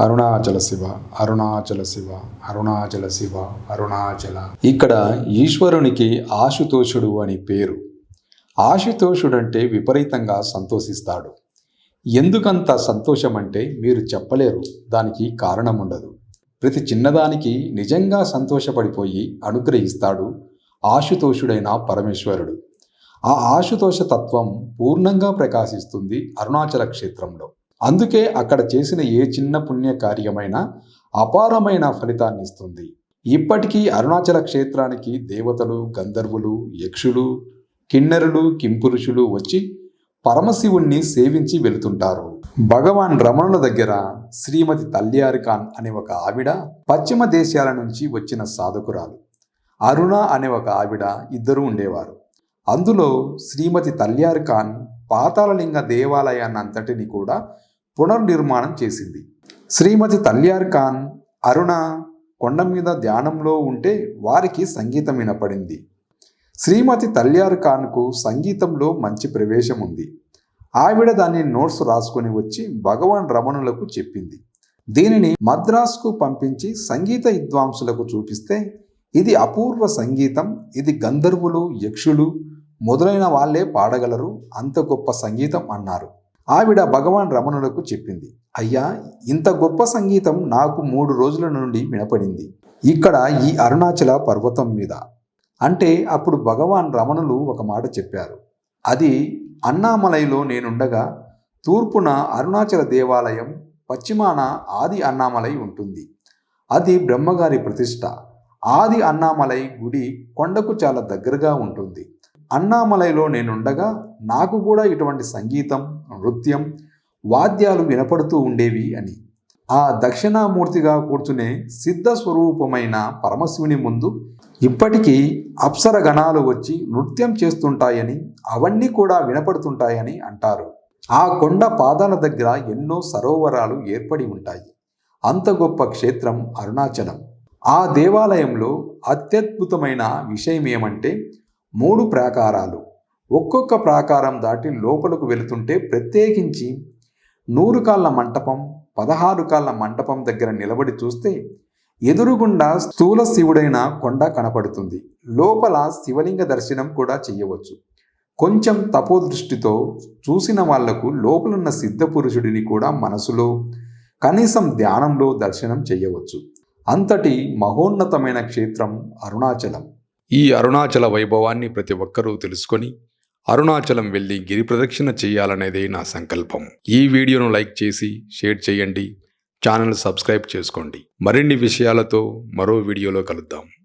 అరుణాచల శివ అరుణాచల శివ అరుణాచల శివ అరుణాచల. ఇక్కడ ఈశ్వరునికి ఆశుతోషుడు అని పేరు. ఆశుతోషుడంటే విపరీతంగా సంతోషిస్తాడు. ఎందుకంత సంతోషం అంటే మీరు చెప్పలేరు దానికి కారణం ఉండదు ప్రతి చిన్నదానికి నిజంగా సంతోషపడిపోయి అనుగ్రహిస్తాడు ఆశుతోషుడైన పరమేశ్వరుడు. ఆ ఆశుతోష తత్వం పూర్ణంగా ప్రకాశిస్తుంది అరుణాచల క్షేత్రంలో. అందుకే అక్కడ చేసిన ఏ చిన్న పుణ్య కార్యమైనా అపారమైన ఫలితాన్ని ఇస్తుంది ఇప్పటికీ అరుణాచల క్షేత్రానికి దేవతలు గంధర్వులు యక్షులు కిన్నెరులు కింపురుషులు వచ్చి పరమశివుణ్ణి సేవించి వెళుతుంటారు. భగవాన్ రమణుల దగ్గర శ్రీమతి తల్యారి ఖాన్ అనే ఒక ఆవిడ పశ్చిమ దేశాల నుంచి వచ్చిన సాధకురాలు. అరుణ అనే ఒక ఆవిడ ఇద్దరు ఉండేవారు. అందులో శ్రీమతి తల్యారి ఖాన్ పాతాళలింగ దేవాలయాన్ని అంతటిని కూడా పునర్నిర్మాణం చేసింది. శ్రీమతి తల్యార్ ఖాన్ అరుణ కొండ మీద ధ్యానంలో ఉంటే వారికి సంగీతం వినపడింది. శ్రీమతి తల్యార్ ఖాన్కు సంగీతంలో మంచి ప్రవేశం ఉంది. ఆవిడ దాన్ని నోట్స్ రాసుకొని వచ్చి భగవాన్ రమణులకు చెప్పింది. దీనిని మద్రాసుకు పంపించి సంగీత విద్వాంసులకు చూపిస్తే ఇది అపూర్వ సంగీతం ఇది గంధర్వులు యక్షులు మొదలైన వాళ్ళే పాడగలరు అంత గొప్ప సంగీతం అన్నారు. ఆవిడ భగవాన్ రమణులకు చెప్పింది అయ్యా ఇంత గొప్ప సంగీతం నాకు మూడు రోజుల నుండి వినపడింది. ఇక్కడ ఈ అరుణాచల పర్వతం మీద. అంటే అప్పుడు భగవాన్ రమణులు ఒక మాట చెప్పారు అది అన్నామలైలో నేనుండగా తూర్పున అరుణాచల దేవాలయం పశ్చిమాన ఆది అన్నామలై ఉంటుంది. అది బ్రహ్మగారి ప్రతిష్ట. ఆది అన్నామలై గుడి కొండకు చాలా దగ్గరగా ఉంటుంది. అన్నామలైలో నేనుండగా నాకు కూడా ఇటువంటి సంగీతం నృత్యం వాద్యాలు వినపడుతూ ఉండేవి అని. ఆ దక్షిణామూర్తిగా కూర్చునే సిద్ధ స్వరూపమైన పరమశివుని ముందు ఇప్పటికీ అప్సర గణాలు వచ్చి నృత్యం చేస్తుంటాయని అవన్నీ కూడా వినపడుతుంటాయని అంటారు. ఆ కొండ పాదాల దగ్గర ఎన్నో సరోవరాలు ఏర్పడి ఉంటాయి. అంత గొప్ప క్షేత్రం అరుణాచలం. ఆ దేవాలయంలో అత్యద్భుతమైన విషయం ఏమంటే మూడు ప్రాకారాలు. ఒక్కొక్క ప్రాకారం దాటి లోపలకు వెళుతుంటే ప్రత్యేకించి నూరు కాళ్ళ మంటపం పదహారు కాళ్ళ మంటపం దగ్గర నిలబడి చూస్తే ఎదురుగుండా స్థూల శివుడైన కొండ కనపడుతుంది. లోపల శివలింగ దర్శనం కూడా చేయవచ్చు కొంచెం తపోదృష్టితో చూసిన వాళ్ళకు లోపలున్న సిద్ధ పురుషుడిని కూడా మనసులో కనీసం ధ్యానంలో దర్శనం చేయవచ్చు అంతటి మహోన్నతమైన క్షేత్రం అరుణాచలం. ఈ అరుణాచల వైభవాన్ని ప్రతి ఒక్కరూ తెలుసుకొని అరుణాచలం వెళ్ళి గిరి ప్రదక్షిణ చేయాలనేదే నా సంకల్పం. ఈ వీడియోను లైక్ చేసి షేర్ చేయండి. ఛానల్ సబ్స్క్రైబ్ చేసుకోండి. మరిన్ని విషయాలతో మరో వీడియోలో కలుద్దాం.